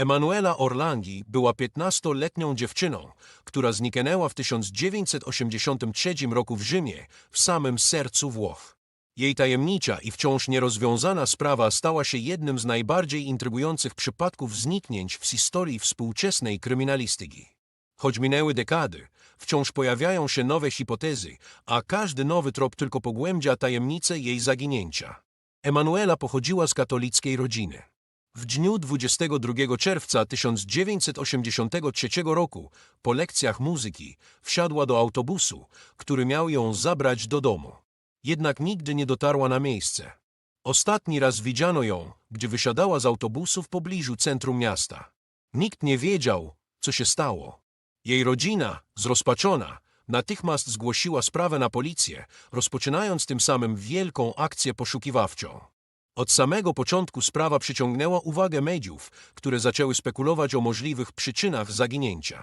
Emanuela Orlangi była 15-letnią dziewczyną, która zniknęła w 1983 roku w Rzymie, w samym sercu Włoch. Jej tajemnicza i wciąż nierozwiązana sprawa stała się jednym z najbardziej intrygujących przypadków zniknięć w historii współczesnej kryminalistyki. Choć minęły dekady, wciąż pojawiają się nowe hipotezy, a każdy nowy trop tylko pogłębia tajemnicę jej zaginięcia. Emanuela pochodziła z katolickiej rodziny. W dniu 22 czerwca 1983 roku, po lekcjach muzyki, wsiadła do autobusu, który miał ją zabrać do domu. Jednak nigdy nie dotarła na miejsce. Ostatni raz widziano ją, gdy wysiadała z autobusu w pobliżu centrum miasta. Nikt nie wiedział, co się stało. Jej rodzina, zrozpaczona, natychmiast zgłosiła sprawę na policję, rozpoczynając tym samym wielką akcję poszukiwawczą. Od samego początku sprawa przyciągnęła uwagę mediów, które zaczęły spekulować o możliwych przyczynach zaginięcia.